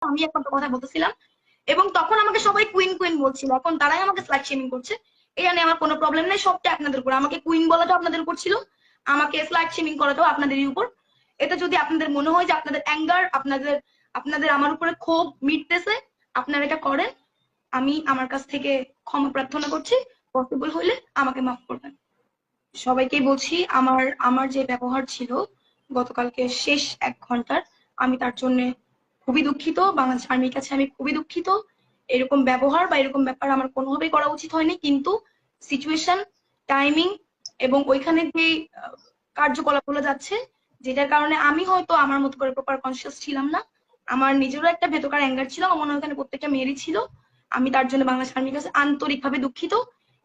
আমি এখন কথা বলতেছিলাম। এবং তখন আমাকে সবাই কুইন কুইন বলছিল। এখন তারাই আমাকে স্লাইড শেমিং করছে। এটা নিয়ে আমার কোনো প্রবলেম নেই, সবটা আপনাদের উপর। আমাকে কুইন বলাটাও আপনাদের উপর ছিল। আমাকে স্লাইড শেমিং করাটাও আপনাদেরই উপর। এটা যদি আপনাদের মনে হয় যে আপনাদের অ্যাঙ্গার আপনাদের আপনাদের আমার উপরে ক্ষোভ মিটতেছে, আপনারা এটা করেন। আমি আমার কাছ থেকে ক্ষমা প্রার্থনা করছি। পসিবল হলে আমাকে মাফ করবেন। সবাইকেই বলছি, আমার আমার যে ব্যবহার ছিল গতকালকে শেষ এক ঘণ্টার, আমি তার জন্য খুবই দুঃখিত। বাংলাদেশ আর্মির কাছে আমি খুবই দুঃখিত। এরকম ব্যবহার বা এরকম ব্যাপার আমার কোনোভাবেই করা উচিত হয়নি কিন্তু সিচুয়েশন টাইমিং এবং ওইখানে যে আহ, কার্যকলাপগুলো যাচ্ছে যেটার কারণে আমি হয়তো আমার মতো করে প্রপার কনসিয়াস ছিলাম না। আমার নিজেরও একটা ভেতকার অ্যাঙ্গার ছিল আমার মনে হয় ওখানে প্রত্যেকটা মেয়েরই ছিল। আমি তার জন্য বাংলাদেশ আর্মির কাছে আন্তরিকভাবে দুঃখিত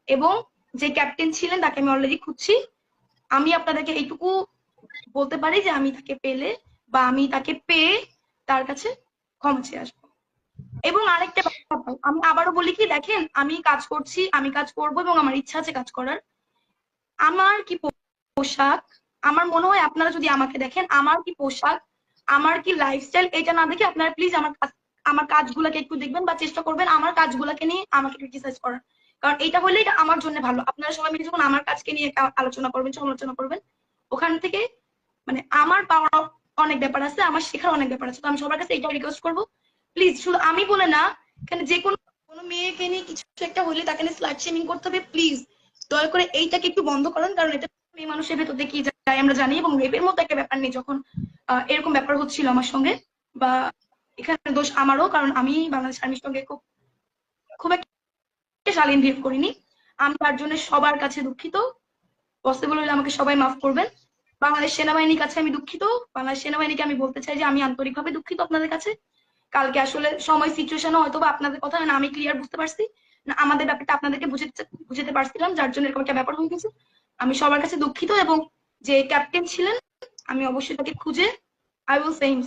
এবং যে ক্যাপ্টেন ছিলেন তাকে আমি অলরেডি খুঁজছি। আমি আপনাদেরকে এইটুকু বলতে পারি যে আমি তাকে পেলে বা আমি তাকে পেয়ে তার কাছে ক্ষমা চেয়ে আসব। এবং আরেকটা আমি আবারও বলি কি, দেখেন, আমি কাজ করছি, আমি কাজ করব এবং আমার ইচ্ছা আছে কাজ করার। আমার কি পোশাক? আমার মনে হয় আপনারা যদি আমাকে দেখেন, আমার কি পোশাক, আমার কি লাইফস্টাইল এটা না দেখে আপনারা প্লিজ আমার আমার কাজগুলোকে একটু দেখবেন বা চেষ্টা করবেন আমার কাজগুলোকে নিয়ে আমাকে ক্রিটিসাইজ করার। কারণ এটা হলে এটা আমার জন্য ভালো। আপনারা সবাই মিলে যখন আমার কাজকে নিয়ে আলোচনা করবেন সমালোচনা করবেন, ওখান থেকে মানে আমার পাওয়ার অনেক ব্যাপার আছে, আমার শেখার অনেক ব্যাপার আছে, তো আমি সবার কাছে এটা রিকোয়েস্ট করব। প্লিজ শুধু আমি বলে না, এখানে যে কোনো কোনো মেয়েকে নিয়ে কিছু একটা হলে তাকে নিয়ে স্লাইড শেমিং করতে হবে প্লিজ দয়া করে এইটাকে একটু বন্ধ করেন, কারণ এটা মেয়ে মানুষের ভেতর কি যায় আমরা জানি, এবং রেপের মতো একটা ব্যাপার নেই যখন এরকম ব্যাপার হচ্ছিল আমার সঙ্গে, বা এখানে দোষ আমারও, কারণ আমি বাংলাদেশ আর্মির সঙ্গে খুব খুব একটা শালীন বিহেভ করিনি। আমি তার জন্য সবার কাছে দুঃখিত। পসিবল হলে আমাকে সবাই মাফ করবেন। বাংলাদেশ সেনাবাহিনীর কাছে আমি দুঃখিত। বাংলাদেশ সেনাবাহিনীকে আমি বলতে চাই যে আমি আন্তরিকভাবে দুঃখিত আপনাদের কাছে। কালকে আসলে সময় সিচুয়েশন হয়তো বা আপনাদের কথা না, আমি ক্লিয়ার বুঝতে পারছি। না, আমাদের ব্যাপারটা আপনাদেরকে বুঝাতে বুঝতে পারছিলাম, যার জন্য এরকম একটা ব্যাপার হয়ে গেছে। আমি সবার কাছে দুঃখিত এবং যে ক্যাপ্টেন ছিলেন, আমি অবশ্যই তাকে খুঁজে আই উইল সেম